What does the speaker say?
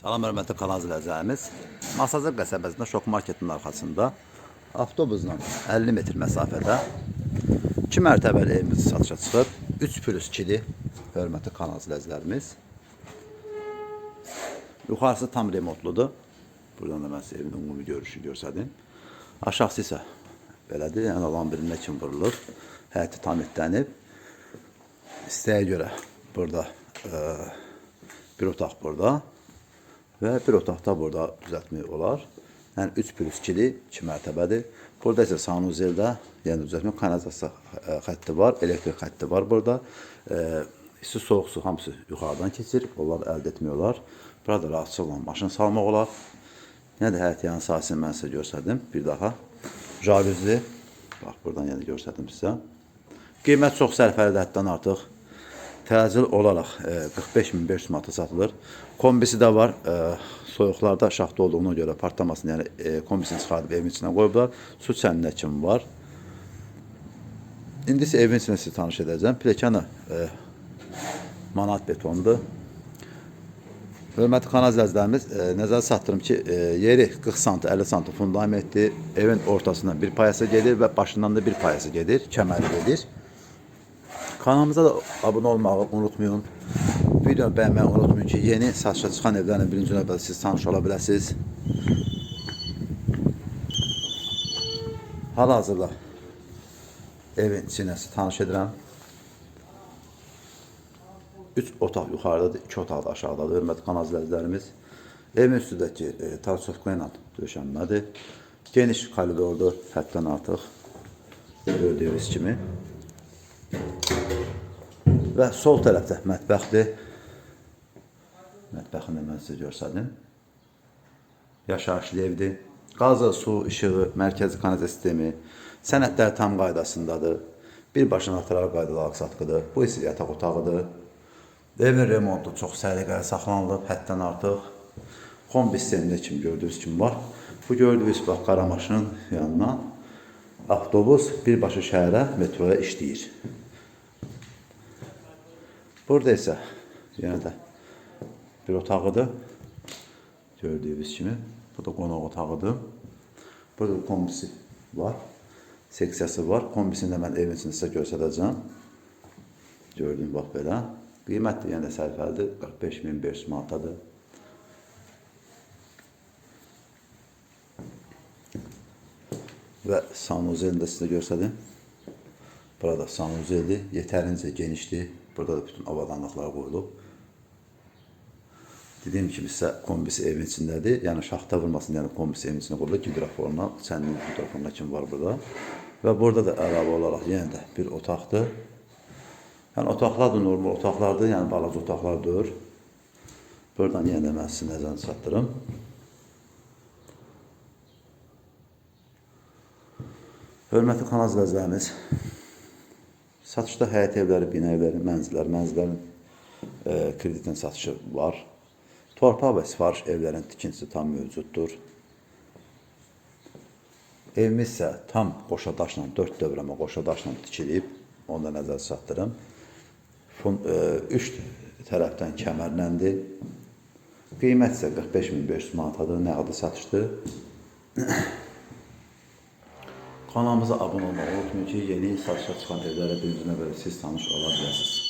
Salam hörmətli kanal izləyicilərimiz. Masazır qəsəbəsində şok marketin arxasında avtobusla 50 metr məsafədə 2 mərtəbəli evimiz satışa çıxıb. 3 plus 2-li hörmətli kanal izləyicilərimiz. Yuxarısı tam remontludur. Buradan da mən sizə evin ümumi görüşü göstərdim. Aşağısı isə belədir. Yəni alan birinə kim vurulur. Həyəti tam etlənib. İstəyə görə burada e, bir otaq burada və bir otaqda burada düzəltmək olar. Yəni 3 plus 2-li 2 mərtəbədir. Burada isə sanuzeldə, yəni düzəltmə kanalizasiya xətti var, elektrik xətti var burada. E, isti soyuq su hamısı yuxarıdan keçir. Onları əldə etmək olar. Burada rahatçılıqla maşın salmaq olar. Yenə də həyət yanı sahəsini mən sizə göstərdim. Bir daha jalüzli. Bax, buradan yenə göstərdim sizə. Qiymət çox sərfəlidir, həddən artıq. Təcil olaraq e, 45500 manata satılır. Kombisi də var. E, soyuqlarda şaxta olduğuna görə partlamasını, yəni e, kombisini çıxardıb evin içinə qoyublar. Su çəninə kimi var. İndi isə evin içində sizi tanış edəcəm. E, manat betondur. Hörmətli kanal izləyicilərimiz, e, nəzərə çatdırım ki, e, yeri 40 sant, 50 sant fundamentdir. Evin ortasından bir payası gedir və başından da bir payası gedir, kəməri gedir. Kanalımıza da abunə olmağı unutmayın. Videonu bəyənməyi unutmayın ki, yeni satışa çıxan evlərin birinci növbədə siz tanış ola. Hal-hazırda evin içinəsi tanış edirəm. 3 otaq yuxarıdadır, 2 otaq da aşağıdadır. Hörmətli kanal izləyicilərimiz. Evin üstündəki e, tarsofka ilə döşənmədir. Geniş koridordur, həddən artıq gördüyünüz kimi. Və sol tərəfdə mətbəxdir. Mətbəxini mən sizə göstərdim. Yaşayışlı evdir. Qazı, su, işığı, mərkəzi kanalizasiya sistemi, sənədlər tam qaydasındadır. Birbaşa notarial qaydalı aksatqıdır. Bu isə yataq otağıdır. Evin remontu çox səliqəli saxlanılıb, həddən artıq. Kombi sistemində kimi gördüyünüz kimi var. Bu gördüyünüz bax qara maşının yanına avtobus birbaşa şəhərə, metroya işləyir. Burada isə yenə də bir otağıdır. Gördüyünüz kimi. Bu da qonaq otağıdır. Burada kombisi var. Seksiyası var. Kombisini də mən evin içində sizə göstərəcəm. Gördüyün bax belə. Qiymət də yenə də sərfəlidir. 45500 manatadır. Və sanuzelini də sizə göstərdim. Burada sanuzeldir. Yetərincə genişdir. Burada da bütün avadanlıqlar qoyulub. Dediyim kimi sizə kombisi evin içindədir. Yəni şaxta vurmasın, yəni kombisi evin içində qoyulub. Gidraforla, sənin gidraforla kimi var burada. Və burada da əlavə olaraq yenə də bir otaqdır. Yəni otaqlar da normal otaqlardır, yəni balaca otaqlardır. Buradan yenə də mən sizin nəzərinizə çatdırım. Hörmətli kanal izləyicilərimiz, satışda həyət evləri, bina evləri, mənzillər, mənzillərin e, kreditin satışı var. Torpaq və sifariş evlərin tikintisi tam mövcuddur. Evimiz isə tam qoşa daşla, dörd dövrəmə qoşa daşla tikilib, onu da nəzərə çatdırım. Fun, e, üç tərəfdən kəmərləndir. Qiymət isə 45500 manatadır, nəqdi satışdır. Kanalımıza abunə olmağı unutmayın ki, yeni satışa çıxan evlərə birinci növbədə siz tanış ola biləsiniz.